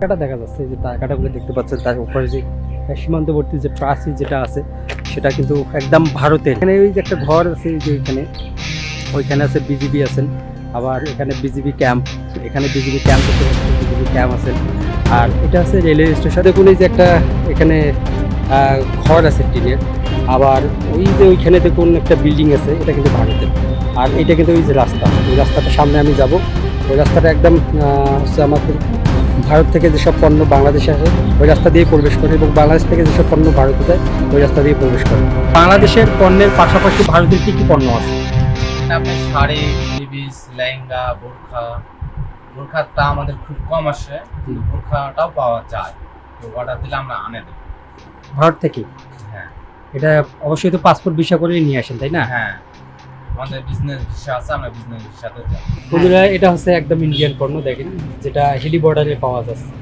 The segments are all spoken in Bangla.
কাটা দেখা যাচ্ছে যে তার কাটাগুলো দেখতে পাচ্ছেন, তার উপরে যে সীমান্তবর্তী যে প্রাচীর যেটা আছে, সেটা কিন্তু একদম ভারতে এখানে ওই যে একটা ঘর আছে যে এখানে ওইখানে আছে বিজিবি আছেন, আবার এখানে বিজিবি ক্যাম্প, এখানে বিজিবি ক্যাম্প আছে বিজিবি ক্যাম্প আছে। আর এটা আছে রেলওয়ে স্টেশন। এই যে একটা এখানে ঘর আছে টিনের, আবার ওই যে ওইখানে দেখুন একটা বিল্ডিং আছে, এটা কিন্তু ভারতের। আর এটা কিন্তু ওই যে রাস্তা, ওই রাস্তাটার সামনে আমি যাব। ওই রাস্তাটা একদম হচ্ছে আমাদের ভারত থেকে যেসব পণ্য বাংলাদেশে আসে ওই রাস্তা দিয়ে প্রবেশ করে এবং বাংলাদেশ থেকে যেসব পণ্য ভারতে যায় ওই রাস্তা দিয়ে প্রবেশ করে। বাংলাদেশের পণ্যের পাশাপাশি ভারতের কী কী পণ্য আছে? আপনার শাড়ি লিবিস লেহেঙ্গা বোরখা। বোরখাটা আমাদের খুব কম আসে কিন্তু বোরখাটাও পাওয়া যায়। তো অর্ডার দিলে আমরা আনে দেবো। ভারত থেকে? হ্যাঁ। এটা অবশ্যই তো পাসপোর্ট ভিসা করে নিয়ে আসেন তাই না? হ্যাঁ। আমাদের বিজনেস ভিসা আছে আমরা বিজনেস ভিসাতে যাই। বন্ধুরা এটা হচ্ছে একদম ইন্ডিয়ান পণ্য দেখেন যেটা হিলি বর্ডারে পাওয়া যাচ্ছে।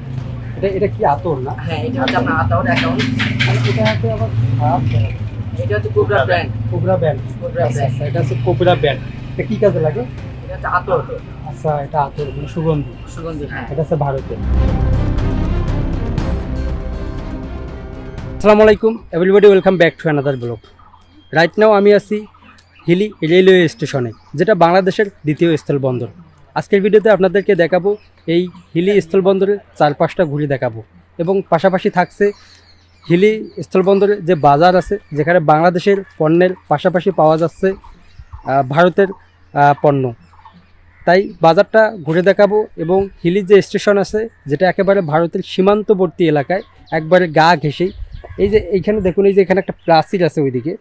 এটা এটা কি আতর না? হ্যাঁ এটা হচ্ছে আপনার আতাউর অ্যাকাউন্ট এটা হচ্ছে আবার খারাপ এটা হচ্ছে Cobra brand Cobra band Cobra আচ্ছা ব্র্যান্ড আচ্ছা এটা হচ্ছে কোবরা ব্যান্ড এটা কি কাজে লাগে? এটা হচ্ছে আতর। আচ্ছা এটা আতর মানে সুগন্ধি। সুগন্ধি হ্যাঁ। এটা হচ্ছে ভারতের। আসসালামু আলাইকুম। Everybody welcome back to another blog right now আমি আছি হিলি রেলওয়ে স্টেশনে, যেটা বাংলাদেশের দ্বিতীয় স্থলবন্দর। আজকের ভিডিওতে আপনাদেরকে দেখাবো এই হিলি স্থলবন্দরের চারপাশটা ঘুরে দেখাবো এবং পাশাপাশি থাকছে হিলি স্থলবন্দরে যে বাজার আছে, যেখানে বাংলাদেশের পণ্যের পাশাপাশি পাওয়া যাচ্ছে ভারতের পণ্য। তাই বাজারটা ঘুরে দেখাবো এবং হিলি যে স্টেশন আছে, যেটা একেবারে ভারতের সীমান্তবর্তী এলাকায় একবারে গা ঘেঁষেই, এই যে এইখানে দেখুন, এই যে এখানে একটা প্রাচীর আছে ওইদিকে।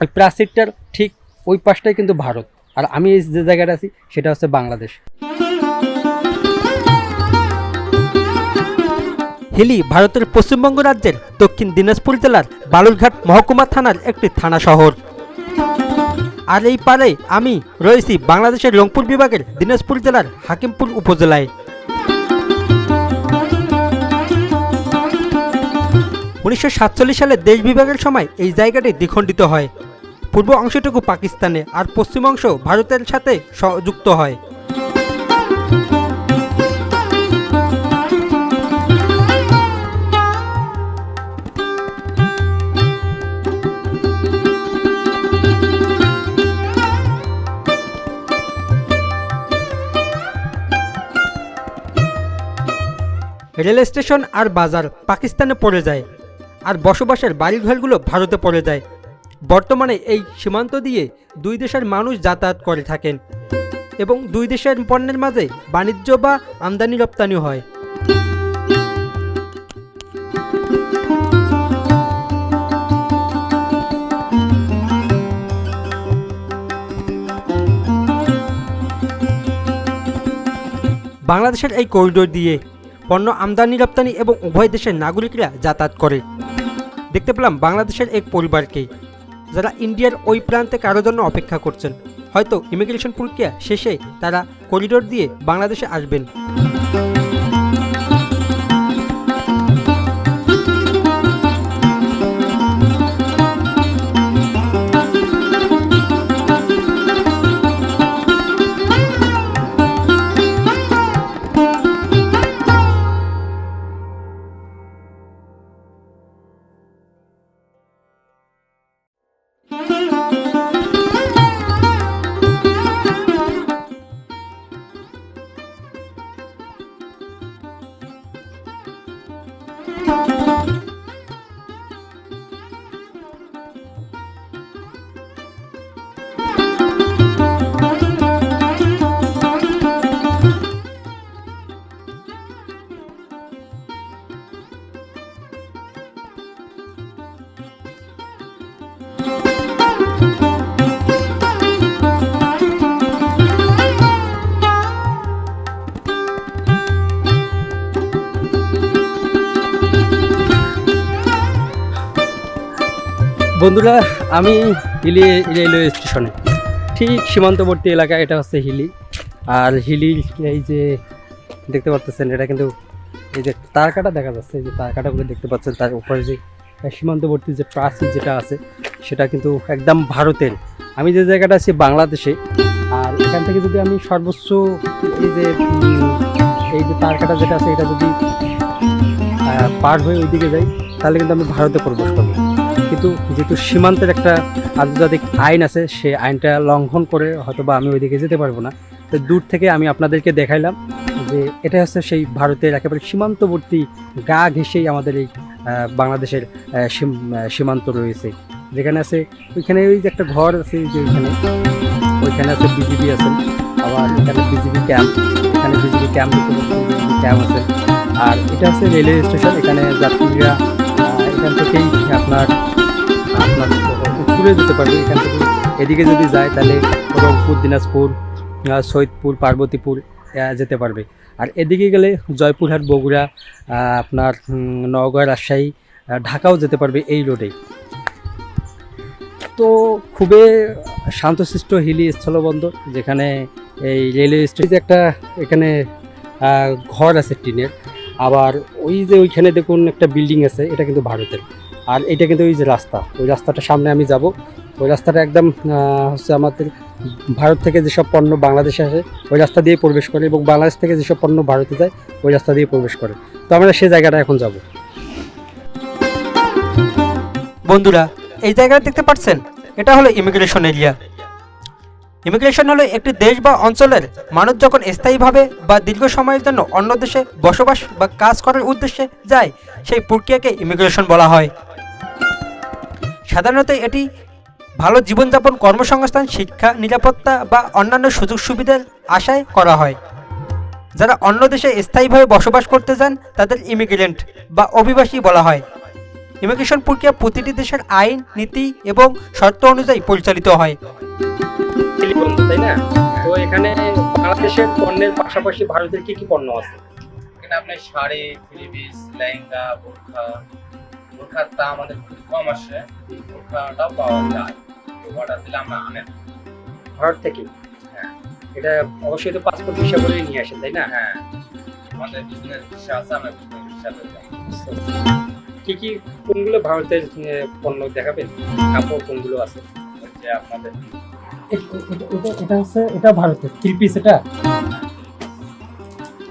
ওই প্রাচীরটার ঠিক ওই পাশটাই কিন্তু ভারত। আর আমি এই যে জায়গাটা আছি, সেটা হচ্ছে বাংলাদেশ। হিলি ভারতের পশ্চিমবঙ্গ রাজ্যের দক্ষিণ দিনাজপুর জেলার বালুরঘাট মহকুমা থানার একটি থানা শহর। আর এই পারে আমি রয়েছি বাংলাদেশের রংপুর বিভাগের দিনাজপুর জেলার হাকিমপুর উপজেলায়। উনিশশো সাতচল্লিশ সালে দেশ বিভাগের সময় এই জায়গাটি দ্বিখণ্ডিত হয়। পূর্ব অংশটুকু পাকিস্তানে আর পশ্চিম অংশ ভারতের সাথে যুক্ত হয়। রেল স্টেশন আর বাজার পাকিস্তানে পড়ে যায়, আর বসবাসের বাড়িঘরগুলো ভারতে পড়ে যায়। বর্তমানে এই সীমান্ত দিয়ে দুই দেশের মানুষ যাতায়াত করে থাকেন এবং দুই দেশের পণ্যের মাঝে বাণিজ্য বা আমদানি রপ্তানি হয়। বাংলাদেশের এই করিডোর দিয়ে পণ্য আমদানি, রপ্তানি এবং উভয় দেশের নাগরিকরা যাতায়াত করে। দেখতে পেলাম বাংলাদেশের এক পরিবারকে। যারা ইন্ডিয়ার ওই প্রান্তে কারোর জন্য অপেক্ষা করছেন। হয়তো ইমিগ্রেশন প্রক্রিয়া শেষে তারা করিডোর দিয়ে বাংলাদেশে আসবেন। বন্ধুরা, আমি হিলি রেলওয়ে স্টেশনে। ঠিক সীমান্তবর্তী এলাকা, এটা হচ্ছে হিলি। আর হিলি এই যে দেখতে পাচ্ছেন, এটা কিন্তু এই যে তার কাটা দেখা যাচ্ছে, এই যে তার কাটাগুলো দেখতে পাচ্ছেন, তার উপরে যে সীমান্তবর্তী যে প্রাচীর যেটা আছে, সেটা কিন্তু একদম ভারতের। আমি যে জায়গাটা আছি বাংলাদেশে, আর এখান থেকে যদি আমি সর্বোচ্চ এই যে এই যে তার কাটা যেটা আছে, এটা যদি পার হয়ে ওইদিকে যাই, তাহলে কিন্তু আমি ভারতে প্রবেশ করব। কিন্তু যেহেতু সীমান্তের একটা আন্তর্জাতিক আইন আছে, সে আইনটা লঙ্ঘন করে হয়তো বা আমি ওইদিকে যেতে পারব না। তো দূর থেকে আমি আপনাদেরকে দেখাইলাম যে এটা হচ্ছে সেই ভারতের একেবারে সীমান্তবর্তী গা ঘেঁষেই আমাদের এই বাংলাদেশের সীমান্ত রয়েছে। যেখানে আছে, ওইখানে ওই যে একটা ঘর আছে যে ওইখানে ওইখানে আছে বিজিবি আছে, আবার এখানে বিজিবি ক্যাম্প, এখানে বিজিবি ক্যাম্প ক্যাম্প আছে। আর এটা হচ্ছে রেলওয়ে স্টেশন, এখানে যাত্রীরা এখান থেকেই আপনার আপনার উত্তরে যেতে পারবে এখান থেকে। এদিকে যদি যায় তাহলে রংপুর দিনাজপুর আহ, সৈয়দপুর পার্বতীপুর যেতে পারবে। আর এদিকে গেলে জয়পুরহাট বগুড়া আপনার নওগাঁ রাজশাহী ঢাকাও যেতে পারবে এই রোডেই তো খুবই শান্তশিষ্ট হিলি স্থলবন্দর যেখানে এই রেলওয়ে স্টেশন একটা এখানে ঘর আছে টিনের। আবার ওই যে ওইখানে দেখুন একটা বিল্ডিং আছে, এটা কিন্তু ভারতের। আর এটা কিন্তু ওই যে রাস্তা, ওই রাস্তাটা সামনে আমি যাব। ওই রাস্তাটা একদম হচ্ছে আমাদের ভারত থেকে যেসব পণ্য বাংলাদেশে আসে, ওই রাস্তা দিয়ে প্রবেশ করে এবং বাংলাদেশ থেকে যেসব পণ্য ভারতে যায়, ওই রাস্তা দিয়ে প্রবেশ করে। তো আমরা সেই জায়গাটা এখন যাব। বন্ধুরা, এই জায়গাটা দেখতে পাচ্ছেন? এটা হলো ইমিগ্রেশন এরিয়া ইমিগ্রেশন হলো একটি দেশ বা অঞ্চলের মানুষ যখন স্থায়ীভাবে বা দীর্ঘ সময়ের জন্য অন্য দেশে বসবাস বা কাজ করার উদ্দেশ্যে যায়, সেই প্রক্রিয়াকে ইমিগ্রেশন বলা হয়। সাধারণত এটি ভালো জীবনযাপন কর্মসংস্থান, শিক্ষা, নিরাপত্তা বা অন্যান্য সুযোগ সুবিধার আশায় করা হয়। যারা অন্য দেশে স্থায়ীভাবে বসবাস করতে যান, তাদের ইমিগ্রেন্ট বা অভিবাসী বলা হয়। ইমিগ্রেশন প্রক্রিয়া প্রতিটি দেশের আইন, নীতি এবং শর্ত অনুযায়ী পরিচালিত হয়। তাই না? তো এখানে বাংলাদেশের পণ্যের পাশাপাশি ভারতের কি কি পণ্য আছে? এখানে আপনার শাড়ি থ্রি পিস লেহেঙ্গা বোরখা বোরখার দাম আমাদের খুব কম আসে। বোরখাটাও পাওয়া যায়। তো অর্ডার দিলে আমরা আনেন ভারত থেকে? হ্যাঁ। এটা অবশ্যই তো পাসপোর্ট ভিসা করে নিয়ে আসেন তাই না? হ্যাঁ। আমাদের বিজনেস ভিসা আছে আমরা বিজনেস যাই। কি কি কোনগুলো ভারতের পণ্য দেখাবেন? কাপড় কোনগুলো আছে? যে আপনাদের এটা হচ্ছে এটা ভারতের থ্রি পিস এটা?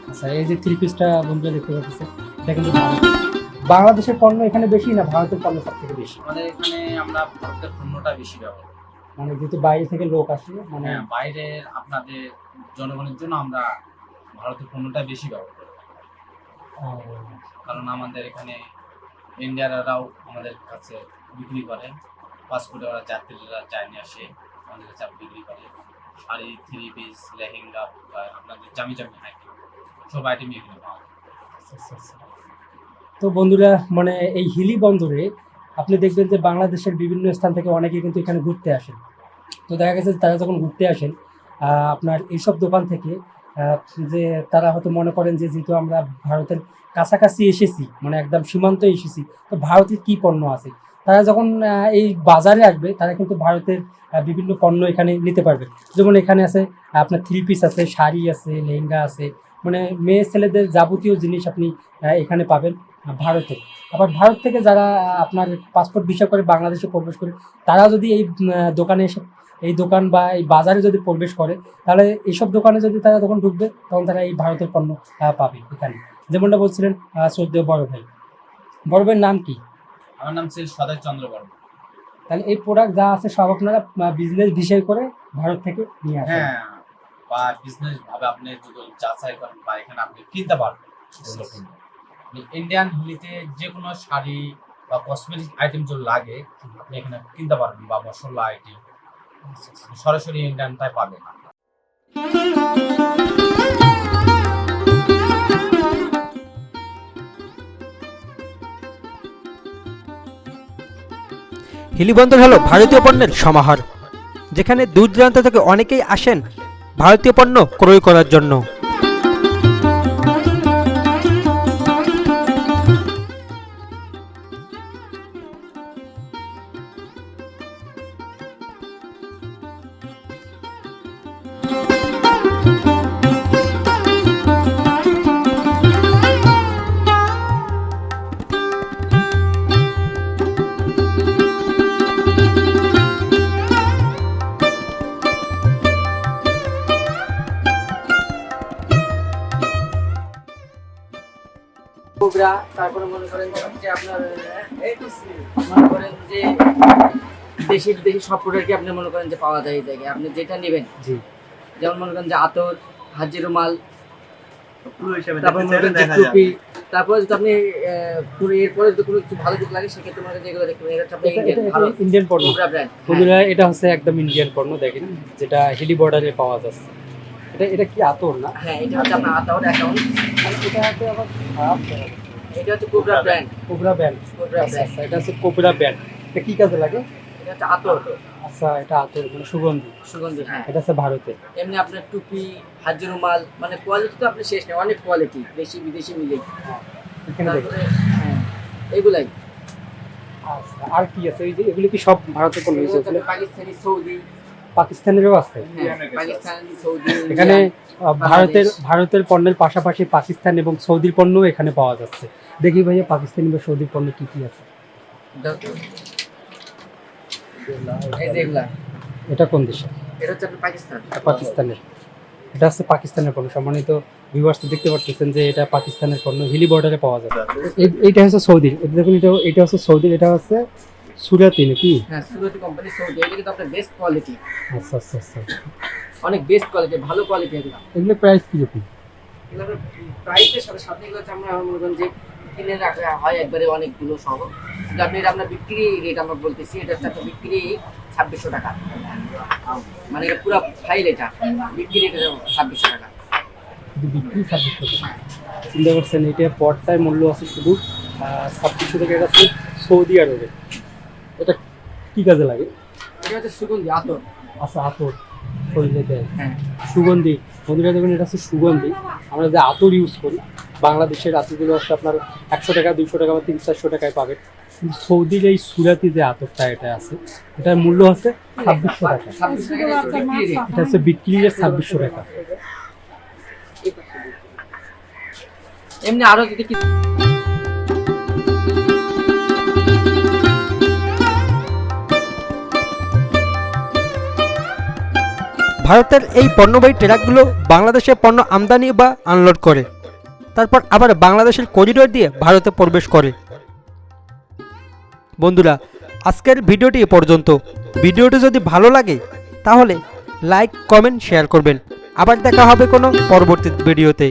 আচ্ছা এই যে থ্রি পিসটা বন্ধুরা দেখতে পাচ্ছেন এটা কিন্তু বাংলাদেশের পণ্য এখানে বেশি না ভারতের পণ্য সব থেকে বেশি? আমাদের এখানে আমরা ভারতের পণ্যটা বেশি ব্যবহার করি। মানে যেহেতু বাইরে থেকে লোক আসে মানে হ্যাঁ বাইরের আপনাদের জনগণের জন্য আমরা ভারতের পণ্যটা বেশি ব্যবহার করি। কারণ আমাদের এখানে ইন্ডিয়ানরাও আমাদের কাছে বিক্রি করে পাসপোর্টে ওরা যাত্রীরা চায় নিয়ে আসে। আমাদের কাছে বিক্রি করে শাড়ি থ্রি পিস লেহেঙ্গা আপনাদের জামি জামি আইটেম সব আইটেমই এখানে পাওয়া। তো বন্ধুরা মানে এই হিলি বন্দরে আপনি দেখবেন যে বাংলাদেশের বিভিন্ন স্থান থেকে অনেকে কিন্তু এখানে ঘুরতে আসেন। তো দেখা গেছে তারা যখন ঘুরতে আসেন আপনার এইসব দোকান থেকে যে তারা হয়তো মনে করেন যে যেহেতু আমরা ভারতের কাছাকাছি এসেছি মানে একদম সীমান্তে এসেছি, তো ভারতের কি পণ্য আছে? তারা যখন এই বাজারে আসবে, তারা কিন্তু ভারতের বিভিন্ন পণ্য এখানে নিতে পারবে। যেমন এখানে আছে, আপনার থ্রি পিস আছে, শাড়ি আছে, লেহেঙ্গা আছে মানে মেয়ে ছেলেদের যাবতীয় জিনিস আপনি এখানে পাবেন ভারতে। আবার ভারত থেকে যারা আপনার পাসপোর্ট ভিসা করে বাংলাদেশে প্রবেশ করে, তারা যদি এই দোকানে এসে, এই দোকান বা এই বাজারে যদি প্রবেশ করে, তাহলে এইসব দোকানে যদি তারা তখন ঢুকবে, তখন তারা এই ভারতের পণ্য পাবে এখানে। যেমনটা বলছিলেন শ্রদ্ধেয় বড় ভাই। বড় ভাইয়ের নাম কি? আমার নাম ছিল সদয় চন্দ্র বর্মা। তাহলে এই প্রোডাক্ট যা আছে সব আপনারা বিজনেস বিষয় করে ভারত থেকে নিয়ে আসেন। হ্যাঁ বা বিজনেস ভাবে আপনি যদি যাচাই করেন বা এখানে আপনি কিনতে পারবেন ইন্ডিয়ান হিলিতে যে কোনো শাড়ি বা কসমেটিক আইটেম যদি লাগে আপনি এখানে কিনতে পারবেন বা মশলা আইটেম সরাসরি ইন্ডিয়ানটাই পাবেন। হিলিবন্দর হলো ভারতীয় পণ্যের সমাহার, যেখানে দূর দূরান্ত থেকে অনেকেই আসেন ভারতীয় পণ্য ক্রয় করার জন্য। তারপরে মনে করেন যে আপনার মনে করেন যে দেশি দেশি সব প্রোডাক্টই আপনি মনে করেন যে পাওয়া যায় এই জায়গায়। আপনি যেটা নেবেন। জি। যেমন মনে করেন যে আতর হাজি রুমাল হিসাবে তারপর মনে করেন যে টুপি তারপরে যদি আপনি আহ, পুরো এরপরে যদি কোনো কিছু ভালো কিছু লাগে সেক্ষেত্রে মনে যেগুলো দেখবেন এটা আপনার ইন্ডিয়ান পণ্য বন্ধুরা এটা হচ্ছে একদম ইন্ডিয়ান পণ্য দেখেন যেটা হিলি বর্ডারে পাওয়া যাচ্ছে। এটা এটা কি আতর না? হ্যাঁ এটা হচ্ছে আপনার আতর অ্যাকাউন্ট এটা আবার খারাপ যাচ্ছে। এটা হচ্ছে কোবরা ব্র্যান্ড কোবরা কোবরা আচ্ছা ব্র্যান্ড আচ্ছা এটা হচ্ছে কোবরা ব্যান্ড এটা কি কাজে লাগে? এটা হচ্ছে আতর। আচ্ছা এটা আতর মানে সুগন্ধি। সুগন্ধি হ্যাঁ। এটা হচ্ছে ভারতে। এমনি আপনার টুপি হাজি রুমাল মানে কোয়ালিটি তো আপনি শেষ নেই অনেক কোয়ালিটি দেশি বিদেশি মিলে এখানে হ্যাঁ এগুলাই। আচ্ছা আর কি আছে? এই যে এগুলো কি সব হয়েছে? এগুলো পাকিস্তানি সৌদি পাকিস্তানেরও আছে। হ্যাঁ এখানে ভারতের ভারতের পণ্যের পাশাপাশি পাকিস্তান এবং সৌদির পণ্যও এখানে পাওয়া যাচ্ছে। দেখি ভাইয়া পাকিস্তানি বা সৌদির পণ্য কি কি আছে? এটা কোন দেশে? এটা হচ্ছে পাকিস্তান। এটা পাকিস্তানের। এটা হচ্ছে পাকিস্তানের পণ্য। সম্মানিত ভিউয়ার্স দেখতে পাচ্ছেন যে এটা পাকিস্তানের পণ্য। হিলি বর্ডারে পাওয়া এই- এইটা হচ্ছে সৌদির। এটা দেখুন এটা এটা হচ্ছে সৌদির। এটা হচ্ছে সুরাতি নাকি? হ্যাঁ সুরতি কোম্পানি সৌদি এটা কিন্তু আপনার বেস্ট কোয়ালিটি আচ্ছা আচ্ছা আচ্ছা। অনেক বেস্ট কোয়ালিটি ভালো কোয়ালিটি এগুলো। এগুলো প্রাইস কীরকম? এগুলোর প্রাইসের সাথে সাথে এগুলো হচ্ছে আমরা মনে করেন যে কিনে রাখা হয় একবারে অনেকগুলো সহ। আপনি আমরা বিক্রি রেট আমরা বলতেছি এটা হচ্ছে বিক্রি ছাব্বিশশো টাকা। মানে এটা পুরো ফাইল এটা বিক্রি রেট ছাব্বিশশো টাকা। বিক্রি ছাব্বিশশো টাকা। চিন্তা করছেন এটা পর্দায় মূল্য আছে শুধু ছাব্বিশশো টাকা এটা সৌদি আরবে। এটা কি কাজে লাগে? এটা হচ্ছে সুগন্ধি আতর। আচ্ছা আতর। শরীরে দেয় হ্যাঁ। সুগন্ধি। বন্ধুরা দেখুন এটা হচ্ছে সুগন্ধি। আমরা যে আতর ইউজ করি বাংলাদেশের আতরগুলো হচ্ছে আপনার একশো টাকা দুশো টাকা বা তিন চারশো টাকায় পাবেন কিন্তু সৌদির এই সুরাতি যে আতরটা এটা আছে এটার মূল্য হচ্ছে ছাব্বিশশো টাকা। এটা হচ্ছে বিক্রি রেট ছাব্বিশশো টাকা। এমনি আরও যদি ভারতের এই পণ্যবাহী ট্রাকগুলো বাংলাদেশে পণ্য আমদানি বা আনলোড করে। তারপর আবার বাংলাদেশের করিডোর দিয়ে ভারতে প্রবেশ করে। বন্ধুরা, আজকের ভিডিওটি এ পর্যন্ত। ভিডিওটি যদি ভালো লাগে, তাহলে লাইক কমেন্ট শেয়ার করবেন। আবার দেখা হবে কোনো পরবর্তী ভিডিওতে।